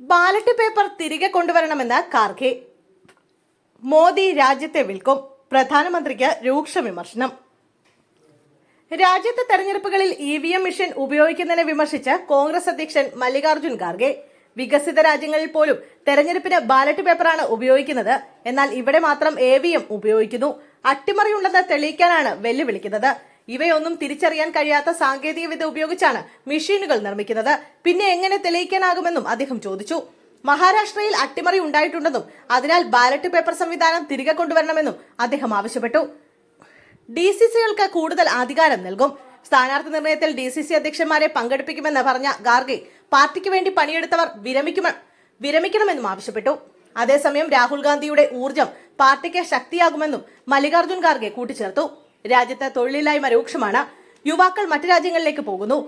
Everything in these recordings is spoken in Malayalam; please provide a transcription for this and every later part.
ബാലറ്റ് പേപ്പർ തിരികെ കൊണ്ടുവരണമെന്ന് കാർഗെ. മോദി രാജ്യത്തെ വിൽക്കും. പ്രധാനമന്ത്രിക്ക് രൂക്ഷ വിമർശനം. രാജ്യത്തെ തെരഞ്ഞെടുപ്പുകളിൽ ഇ വി എം മിഷൻ ഉപയോഗിക്കുന്നതിനെ വിമർശിച്ച് കോൺഗ്രസ് അധ്യക്ഷൻ മല്ലികാർജുൻ ഖാർഗെ. വികസിത രാജ്യങ്ങളിൽ പോലും തെരഞ്ഞെടുപ്പിന് ബാലറ്റ് പേപ്പറാണ് ഉപയോഗിക്കുന്നത്. എന്നാൽ ഇവിടെ മാത്രം എ വി എം ഉപയോഗിക്കുന്നു. അട്ടിമറിയുണ്ടെന്ന് തെളിയിക്കാനാണ് വെല്ലുവിളിക്കുന്നത്. ഇവയൊന്നും തിരിച്ചറിയാൻ കഴിയാത്ത സാങ്കേതിക വിദ്യ ഉപയോഗിച്ചാണ് മെഷീനുകൾ നിർമ്മിക്കുന്നത്. പിന്നെ എങ്ങനെ തെളിയിക്കാനാകുമെന്നും അദ്ദേഹം ചോദിച്ചു. മഹാരാഷ്ട്രയിൽ അട്ടിമറി ഉണ്ടായിട്ടുണ്ടെന്നും അതിനാൽ ബാലറ്റ് പേപ്പർ സംവിധാനം തിരികെ കൊണ്ടുവരണമെന്നും അദ്ദേഹം ആവശ്യപ്പെട്ടു. ഡി സി സികൾക്ക് കൂടുതൽ അധികാരം നൽകും. സ്ഥാനാർത്ഥി നിർണയത്തിൽ ഡി സി സി അധ്യക്ഷന്മാരെ പങ്കെടുപ്പിക്കുമെന്ന് പറഞ്ഞ ഗാർഗെ പാർട്ടിക്ക് വേണ്ടി പണിയെടുത്തവർ വിരമിക്കുമ വിരമിക്കണമെന്നും ആവശ്യപ്പെട്ടു. അതേസമയം രാഹുൽ ഗാന്ധിയുടെ ഊർജം പാർട്ടിക്ക് ശക്തിയാകുമെന്നും മല്ലികാർജുൻ ഖാർഗെ കൂട്ടിച്ചേർത്തു. രാജ്യത്ത് തൊഴിലില്ലായ്മ രൂക്ഷമാണ്. യുവാക്കൾ മറ്റു രാജ്യങ്ങളിലേക്ക് പോകുന്നു.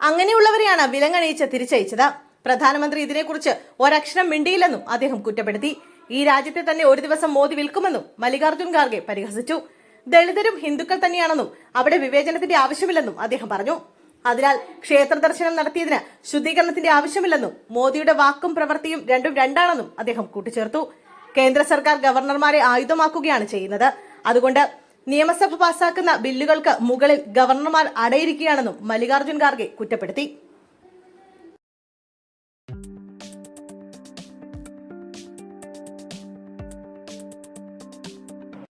അങ്ങനെയുള്ളവരെയാണ് വിലങ്ങണിയിച്ച് തിരിച്ചയച്ചത്. പ്രധാനമന്ത്രി ഇതിനെക്കുറിച്ച് ഒരക്ഷരം മിണ്ടിയില്ലെന്നും അദ്ദേഹം കുറ്റപ്പെടുത്തി. ഈ രാജ്യത്തെ തന്നെ ഒരു ദിവസം മോദി വിൽക്കുമെന്നും മല്ലികാർജുൻ ഖാർഗെ പരിഹസിച്ചു. ദളിതരും ഹിന്ദുക്കൾ തന്നെയാണെന്നും അവിടെ വിവേചനത്തിന്റെ ആവശ്യമില്ലെന്നും അദ്ദേഹം പറഞ്ഞു. അതിനാൽ ക്ഷേത്ര ദർശനം നടത്തിയതിന് ശുദ്ധീകരണത്തിന്റെ ആവശ്യമില്ലെന്നും മോദിയുടെ വാക്കും പ്രവൃത്തിയും രണ്ടും രണ്ടാണെന്നും അദ്ദേഹം കൂട്ടിച്ചേർത്തു. കേന്ദ്ര സർക്കാർ ഗവർണർമാരെ ആയുധമാക്കുകയാണ് ചെയ്യുന്നത്. അതുകൊണ്ട് നിയമസഭ പാസാക്കുന്ന ബില്ലുകൾക്ക് മുകളിൽ ഗവർണർമാർ അടയിരിക്കുകയാണെന്നും മല്ലികാർജുൻ ഖാർഗെ കുറ്റപ്പെടുത്തി.